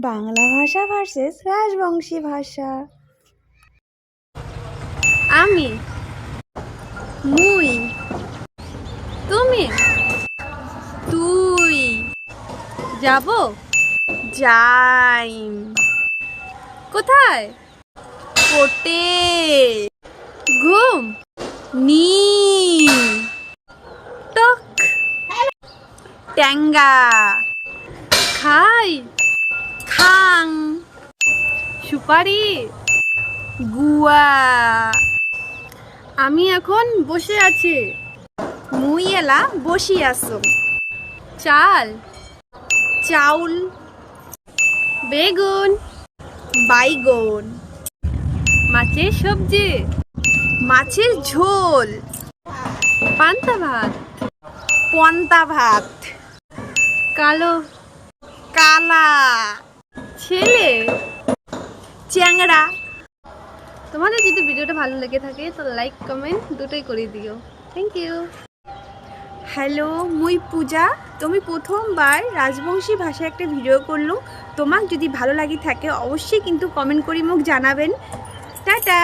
বাংলা ভাষা ভার্সেস রাজবংশী ভাষা। আমি। মুই। তুমি। তুই। যাব। যাই কোথায়? কোটে। ঘুম। নিম টক। ট্যাঙ্গা। খাই। খাং সুপারি। গুয়া। আমি এখন বসে আছি। মুই এলা বসি আসো চাল। চাউল। বেগুন। বাইগন। মাছের সবজি। মাছের ঝোল। পান্তা ভাত। পন্তা ভাত। কালো। কালা। চ্যাংড়া তোমাদের যদি ভিডিওটা ভালো লেগে থাকে তো লাইক কমেন্ট দুটোই করে দিও। থ্যাংক ইউ হ্যালো মুই পূজা। তুমি প্রথমবার রাজবংশী ভাষায় একটা ভিডিও করল তোমাক যদি ভালো লাগে থাকে অবশ্যই কিন্তু কমেন্ট করি মুখ জানাবেন। টাটা।